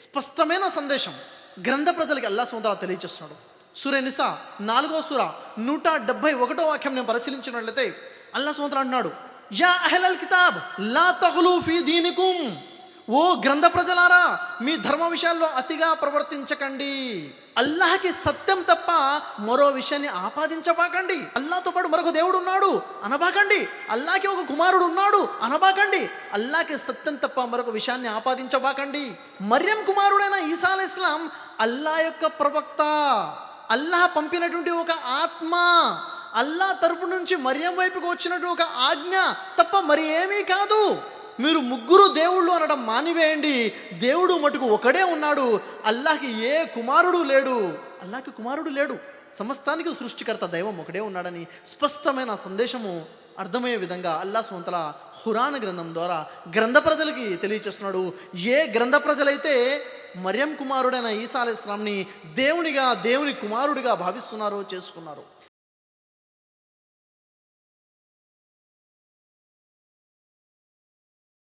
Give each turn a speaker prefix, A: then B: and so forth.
A: స్పష్టమైన సందేశం. గ్రంథ ప్రజలకి అల్లా సొంతలా తెలియచేస్తున్నాడు. సూర్య నిసా నాలుగో సూర నూట డెబ్బై ఒకటో వాక్యం నేను పరిశీలించినట్లయితే అల్లా సొంతలు అంటున్నాడు యా అహలల్ కితాబ్ లా తగులు ఫీ దీనికుం ఓ గ్రంథ ప్రజలారా మీ ధర్మ విషయాల్లో అతిగా ప్రవర్తించకండి. అల్లాహకి సత్యం తప్ప మరో విషయాన్ని ఆపాదించబాకండి. అల్లాతో పాటు మరొక దేవుడు ఉన్నాడు అనబాకండి. అల్లాకి ఒక కుమారుడు ఉన్నాడు అనబాకండి. అల్లాకి సత్యం తప్ప మరొక విషయాన్ని ఆపాదించబాకండి. మర్యం కుమారుడైన ఈసా ఇస్లాం అల్లా యొక్క ప్రవక్త. అల్లాహ్ పంపినటువంటి ఒక ఆత్మ అల్లా తరపు నుంచి మర్యం వైపుకు వచ్చినట్టు ఒక ఆజ్ఞ తప్ప మరి ఏమీ కాదు. మీరు ముగ్గురు దేవుళ్ళు అనడం మానివేయండి. దేవుడు మటుకు ఒకడే ఉన్నాడు. అల్లాహకి ఏ కుమారుడు లేడు. అల్లాహకి కుమారుడు లేడు. సమస్తానికి సృష్టికర్త దైవం ఒకడే ఉన్నాడని స్పష్టమైన సందేశము అర్థమయ్యే విధంగా అల్లా సొంతల హురాన్ గ్రంథం ద్వారా గ్రంథ ప్రజలకి తెలియచేస్తున్నాడు. ఏ గ్రంథ ప్రజలైతే మర్యం కుమారుడైన ఈసా అలైహిస్లాంని దేవునిగా దేవుని కుమారుడిగా భావిస్తున్నారో చేసుకున్నారు